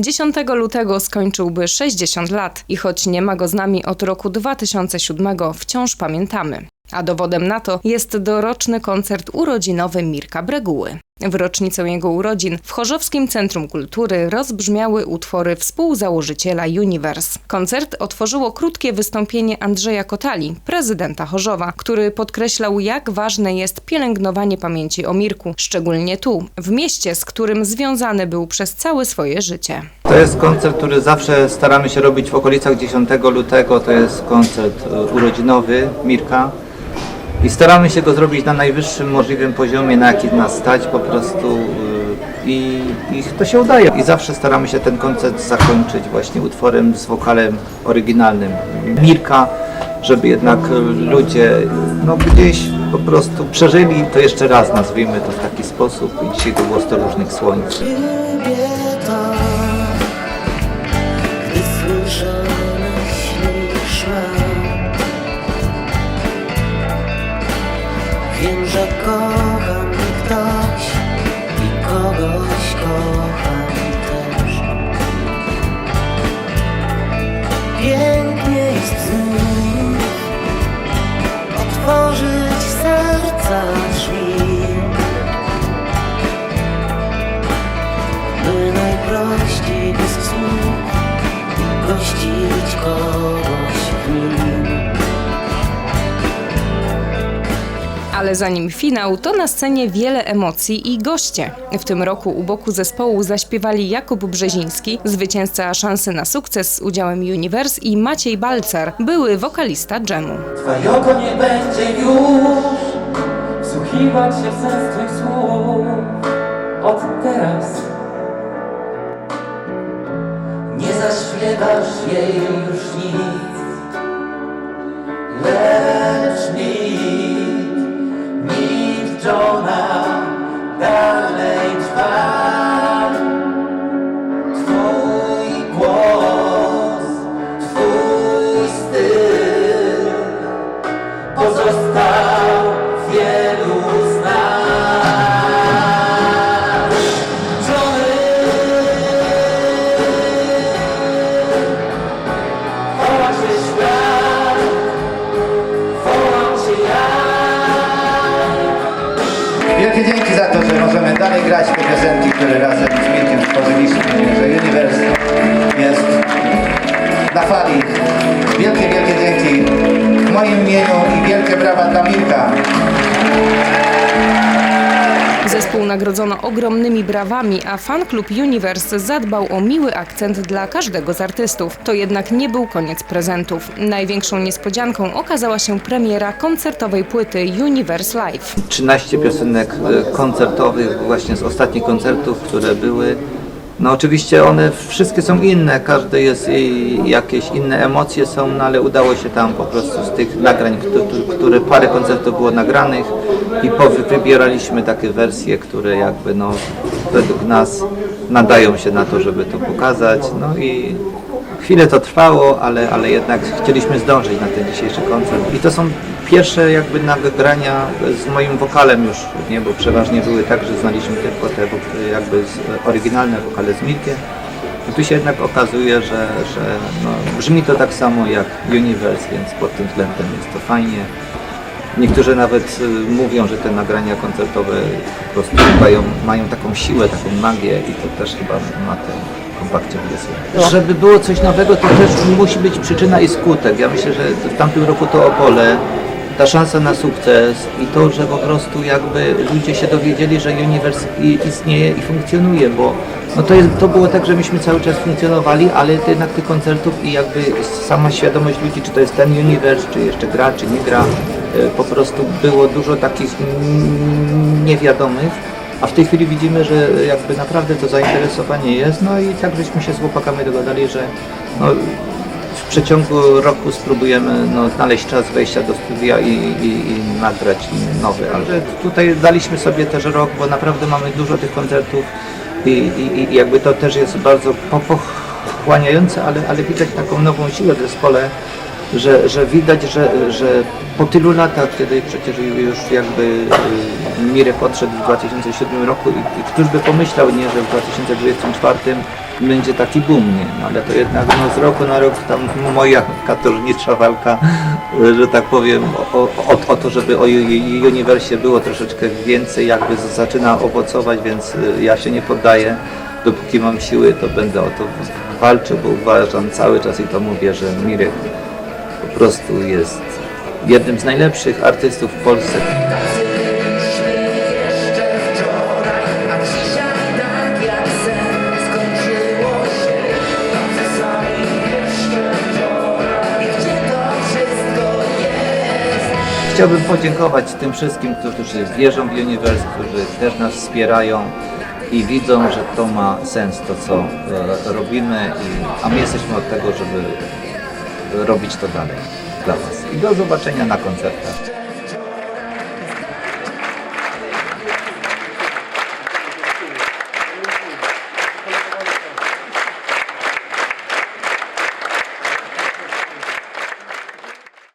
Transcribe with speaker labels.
Speaker 1: 10 lutego skończyłby 60 lat i choć nie ma go z nami od roku 2007, wciąż pamiętamy. A dowodem na to jest doroczny koncert urodzinowy Mirka Breguły. W rocznicę jego urodzin w Chorzowskim Centrum Kultury rozbrzmiały utwory współzałożyciela Universe. Koncert otworzyło krótkie wystąpienie Andrzeja Kotali, prezydenta Chorzowa, który podkreślał, jak ważne jest pielęgnowanie pamięci o Mirku, szczególnie tu, w mieście, z którym związany był przez całe swoje życie.
Speaker 2: To jest koncert, który zawsze staramy się robić w okolicach 10 lutego. To jest koncert e, urodzinowy Mirka. I staramy się go zrobić na najwyższym możliwym poziomie, na jaki nas stać po prostu. e, I, I to się udaje. I zawsze staramy się ten koncert zakończyć właśnie utworem z wokalem oryginalnym Mirka, żeby jednak ludzie no, gdzieś po prostu przeżyli to jeszcze raz, nazwijmy to w taki sposób. I dzisiaj to było 100 różnych słońc.
Speaker 3: To, gdy Wiem, że kocha mnie ktoś i kogoś kocham
Speaker 1: Ale zanim finał, to na scenie wiele emocji i goście. W tym roku u boku zespołu zaśpiewali Jakub Brzeziński, zwycięzca szansy na sukces z udziałem Universe i Maciej Balcer, były wokalista dżemu.
Speaker 4: Twoje oko nie będzie już wsłuchiwać się w sens Twych słów od teraz. Nie zaśpiewasz jej już nic,
Speaker 5: Wielkie dzięki za to, że możemy dalej grać te piosenki, które razem z Mirkiem stworzyliśmy, że Universe jest na fali. Wielkie, wielkie dzięki w moim imieniu i wielkie brawa dla Mirka.
Speaker 1: Zespół nagrodzono ogromnymi brawami, a fanklub Universe zadbał o miły akcent dla każdego z artystów. To jednak nie był koniec prezentów. Największą niespodzianką okazała się premiera koncertowej płyty Universe Live.
Speaker 2: 13 piosenek e, koncertowych właśnie z ostatnich koncertów, które były. No oczywiście one wszystkie są inne, każde jest jakieś inne emocje są, no ale udało się tam po prostu z tych nagrań, które, które parę koncertów było nagranych i wybieraliśmy takie wersje, które jakby no według nas nadają się na to, żeby to pokazać. No i Chwilę to trwało, ale, ale jednak chcieliśmy zdążyć na ten dzisiejszy koncert. I to są pierwsze jakby nagrania z moim wokalem już, nie, bo przeważnie były tak, że znaliśmy tylko te jakby oryginalne wokale z Mirkiem. I tu się jednak okazuje, że, że no, brzmi to tak samo jak Universe, więc pod tym względem jest to fajnie. Niektórzy nawet y, mówią, że te nagrania koncertowe po prostu mają, mają taką siłę, taką magię i to też chyba na tym kompakcie jest. Żeby było coś nowego, to też musi być przyczyna i skutek. Ja myślę, że w tamtym roku to Opole, ta szansa na sukces i to, że po prostu jakby ludzie się dowiedzieli, że Universe i- istnieje i funkcjonuje, bo no to, jest, to było tak, że myśmy cały czas funkcjonowali, ale to jednak tych koncertów i jakby sama świadomość ludzi, czy to jest ten Universe, czy jeszcze gra, czy nie gra, e, po prostu było dużo takich niewiadomych. A w tej chwili widzimy, że jakby naprawdę to zainteresowanie jest, no i tak żeśmy się z chłopakami dogadali, że no, w przeciągu roku spróbujemy no, znaleźć czas wejścia do studia i, i, i nagrać nowy, ale tutaj daliśmy sobie też rok, bo naprawdę mamy dużo tych koncertów i, i, i jakby to też jest bardzo po- pochłaniające, ale, ale widać taką nową siłę w zespole że, że widać, że, że po tylu latach, kiedy przecież już jakby y, Mirek odszedł w 2007 roku i, któż by pomyślał, nie, że w 2024 będzie taki boom, nie? No, ale to jednak no, z roku na rok tam moja katorżnicza walka, y, że tak powiem, o, o, o to, żeby o Uniwersie było troszeczkę więcej, jakby zaczyna owocować, więc y, ja się nie poddaję. Dopóki mam siły, to będę o to walczył, bo uważam cały czas i to mówię, że Mirek prostu jest jednym z najlepszych artystów w Polsce. Chciałbym podziękować tym wszystkim, którzy wierzą w Universe, którzy też nas wspierają i widzą, że to ma sens, to co e, robimy, a my jesteśmy od tego, żeby robić to dalej dla Was. I do zobaczenia na koncertach.